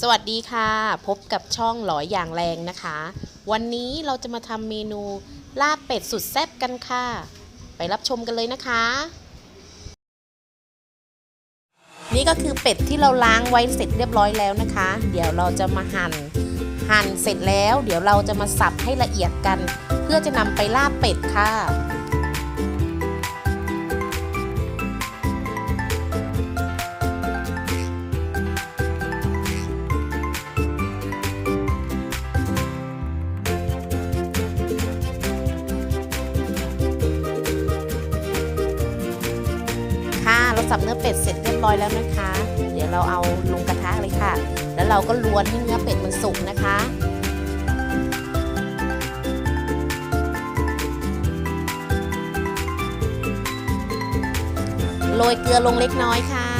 สวัสดีค่ะ พบกับช่องหลอยอย่างแรงนะคะ วันนี้เราจะมาทำเมนูลาบเป็ดสุดแซ่บกันค่ะ ไปรับชมกันเลยนะคะ นี่ก็คือเป็ดที่เราล้างไว้เสร็จเรียบร้อยแล้วนะคะ เดี๋ยวเราจะมาหั่นหั่นเสร็จแล้ว เดี๋ยวเราจะมาสับให้ละเอียดกัน เพื่อจะนำไปลาบเป็ดค่ะ สับเนื้อเป็ดเสร็จเรียบร้อยแล้วนะคะ เดี๋ยวเราเอาลงกระทะเลยค่ะ แล้วเราก็ล้วนให้เนื้อเป็ดมันสุกนะคะโรยเกลือลงเล็กน้อยค่ะ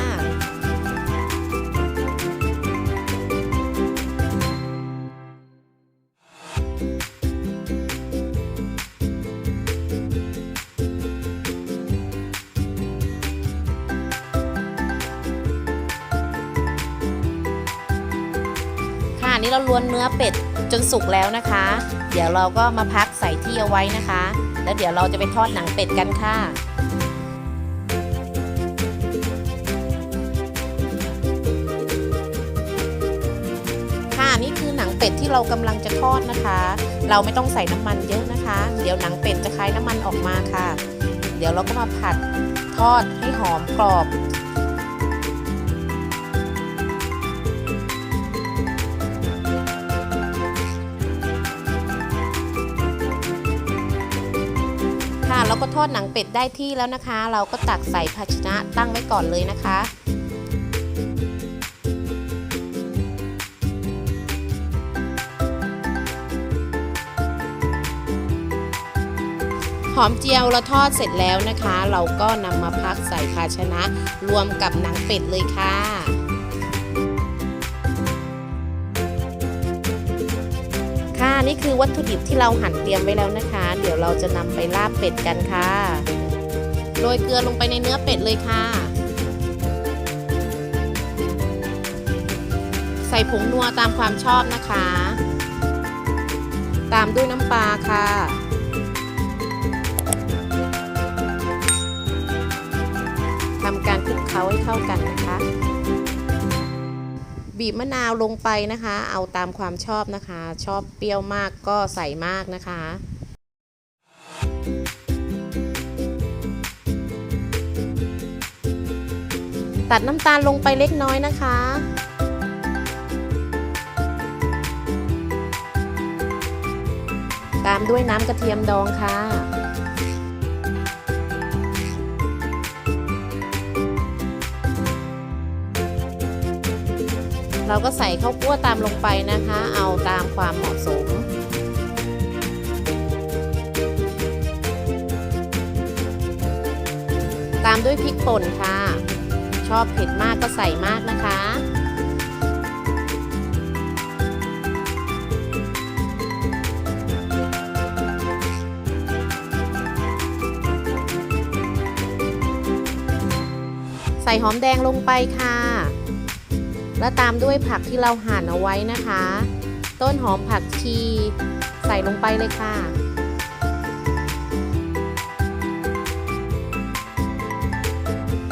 นี่เราล้วนเนื้อเป็ดจนสุกแล้วนะคะ เดี๋ยวเราก็มาพักใส่ที่เอาไว้นะคะ แล้วเดี๋ยวเราจะไปทอดหนังเป็ดกันค่ะค่ะนี่คือหนังเป็ดที่เรากำลังจะทอดนะคะ เราไม่ต้องใส่น้ำมันเยอะนะคะ เดี๋ยวหนังเป็ดจะคายน้ำมันออกมาค่ะ เดี๋ยวเราก็มาผัดทอดให้หอมกรอบ เราก็ทอดหนังเป็ดได้ที่แล้วนะคะ เราก็ตักใส่ภาชนะตั้งไว้ก่อนเลยนะคะหอมเจียวเราทอดเสร็จแล้วนะคะ เราก็นำมาพักใส่ภาชนะรวมกับหนังเป็ดเลยค่ะ นี่คือวัตถุดิบที่เราหั่นเตรียมไว้แล้วนะคะ เดี๋ยวเราจะนำไปลาบเป็ดกันค่ะ โรยเกลือลงไปในเนื้อเป็ดเลยค่ะ ใส่ผงนัวตามความชอบนะคะ ตามด้วยน้ำปลาค่ะทำการคลุกเคล้าให้เข้ากันนะคะ บีบมะนาวลงไปนะคะ เอาตามความชอบนะคะ ชอบเปรี้ยวมากก็ใส่มากนะคะตัดน้ำตาลลงไปเล็กน้อยนะคะ ตามด้วยน้ำกระเทียมดองค่ะ เราก็ใส่ข้าวคั่วตามลงไปนะคะ เอาตามความเหมาะสม ตามด้วยพริกป่นค่ะ ชอบเผ็ดมากก็ใส่มากนะคะใส่หอมแดงลงไปค่ะ แล้วตามด้วยผักที่เราหั่นเอาไว้นะคะ ต้นหอมผักชี ใส่ลงไปเลยค่ะ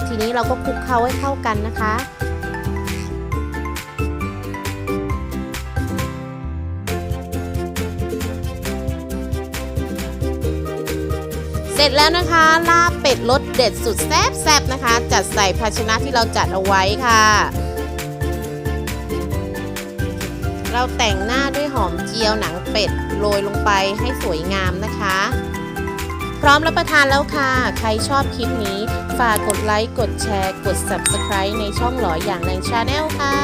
ทีนี้เราก็คลุกเคล้าให้เข้ากันนะคะเสร็จแล้วนะคะลาบเป็ดรสเด็ดสุดแซ่บๆนะคะ จัดใส่ภาชนะที่เราจัดเอาไว้ค่ะ เราแต่งหน้าด้วยหอมเจียวหนังเป็ดโรยลงไปให้สวยงามนะคะ พร้อมรับประทานแล้วค่ะ ใครชอบคลิปนี้ ฝากกดไลค์ กดแชร์ กด Subscribe ในช่องหลอยอย่างแรงชาแนลค่ะ